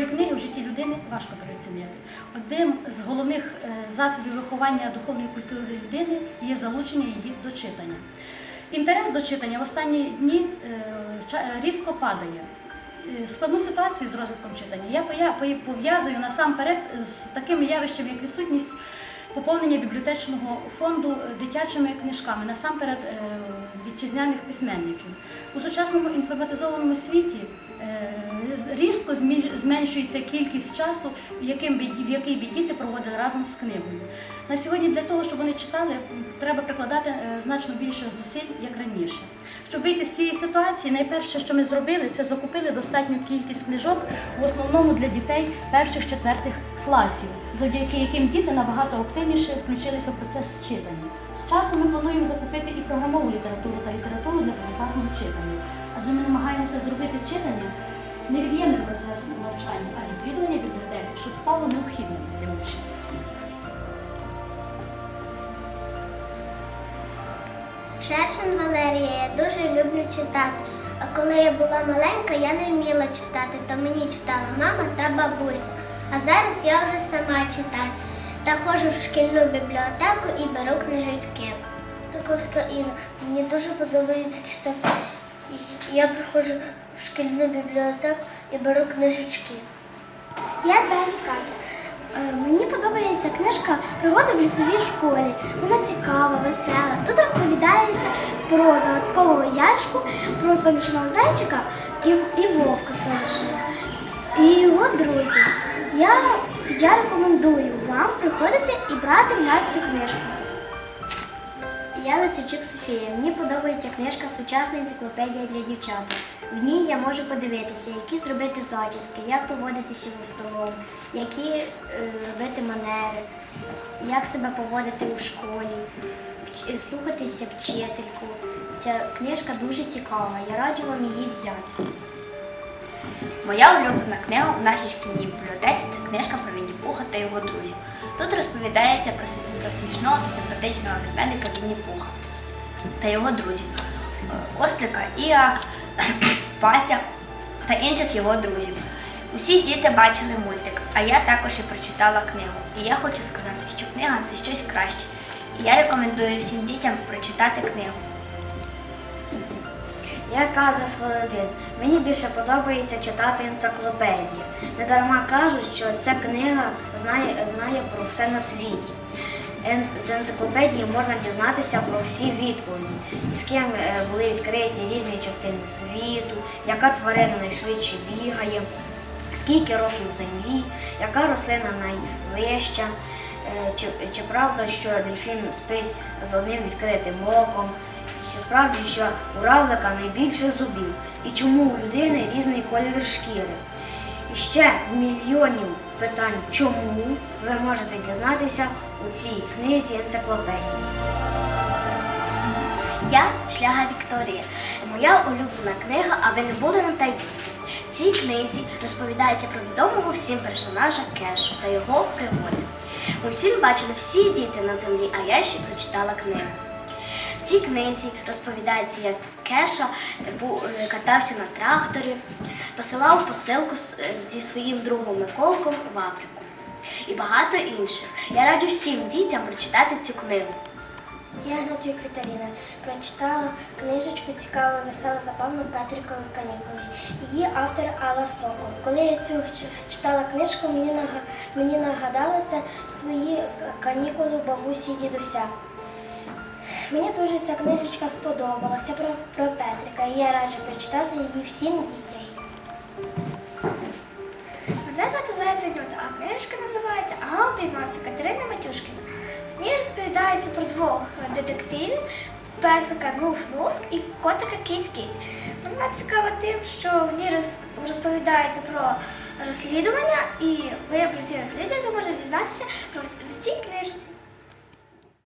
значення в житті людини важко переоцінити. Одним з головних е, засобів виховання духовної культури людини є залучення її до читання. Інтерес до читання в останні дні е, різко падає. Е, Складну ситуацію з розвитком читання я пов'язую насамперед з такими явищами, як відсутність поповнення бібліотечного фонду е, дитячими книжками, насамперед е, вітчизняних письменників. У сучасному інформатизованому світі е, різко зменшується кількість часу, в який би діти проводили разом з книгою. На сьогодні для того, щоб вони читали, треба прикладати е, значно більше зусиль, як раніше. Щоб вийти з цієї ситуації, найперше, що ми зробили, це закупили достатню кількість книжок, в основному для дітей перших-четвертих класів, завдяки яким діти набагато активніше включилися в процес читання. З часом ми плануємо закупити і програмову літературу та літературу для безпечного читання, адже ми намагаємося зробити читання невід'ємним процесом у навчанні, а відвідування бібліотеки, щоб стало необхідним для учнів. Шершин Валерія, я дуже люблю читати. А коли я була маленька, я не вміла читати, то мені читала мама та бабуся. А зараз я вже сама читаю та ходжу в шкільну бібліотеку і беру книжечки. Таковська Інна, мені дуже подобається читати. Я приходжу в шкільну бібліотеку і беру книжечки. Я Заяць Катя. Е, Мені подобається книжка Пригоди в лісовій школі. Вона цікава, весела. Тут розповідається про загадкового яшку, про сонячного зайчика і, і вовка сонячного. І його друзів. Я, я рекомендую вам приходити і брати в нас цю книжку. Я Лисичук Софія. Мені подобається книжка Сучасна енциклопедія для дівчат. В ній я можу подивитися, які зробити зачіски, як поводитися за столом, які е, робити манери, як себе поводити у школі, вч- слухатися вчительку. Ця книжка дуже цікава. Я раджу вам її взяти. Моя улюблена книга в нашій шкільній бібліотеці це книжка про Вінні Пуха та його друзів. Тут розповідається про, про смішного та симпатичного ведмедика Вінні Пуха та його друзів е, Ослика, Іа, Паця та інших його друзів. Усі діти бачили мультик, а я також і прочитала книгу. І я хочу сказати, що книга це щось краще. І я рекомендую всім дітям прочитати книгу. Я Кадрас Володин. Мені більше подобається читати енциклопедії. Недарма кажуть, що ця книга знає, знає про все на світі. З енциклопедії можна дізнатися про всі відповіді, з ким е, були відкриті різні частини світу, яка тварина найшвидше бігає, скільки років землі, яка рослина найвища, е, чи, чи правда, що дельфін спить з одним відкритим оком, чи справді, що у равлика найбільше зубів, і чому у людини різний колір шкіри. І ще мільйонів питань, чому ви можете дізнатися у цій книзі енциклопедії. Я Шляга Вікторія. Моя улюблена книга, а ви не були на таїнці. В цій книзі розповідається про відомого всім персонажа Кешу та його пригоди. Мультфільм бачили всі діти на землі, а я ще прочитала книгу. В цій книзі розповідається, як Кеша е, катався на тракторі, посилав посилку зі своїм другом Миколком в Африку. І багато інших. Я раджу всім дітям прочитати цю книгу. Я Гнатюк Віталіна прочитала книжечку цікаву, веселу, забавну Петрікові канікули. Її автор Алла Сокол. Коли я цю читала книжку, мені нага- мені нагадало це свої канікули бабусі і дідуся. Мені дуже ця книжечка сподобалася про, про Петрика, і я раджу прочитати її всім дітям. Мене звати Зайця Нюта, а книжка називається Ага, обіймався Катерина Матюшкіна. В ній розповідається про двох детективів, песика Нуф-Нуф і котика Кіць-Кіць. Вона цікава тим, що в ній розповідається про розслідування, і ви про ці розслідування можете дізнатися про в- в цій книжці.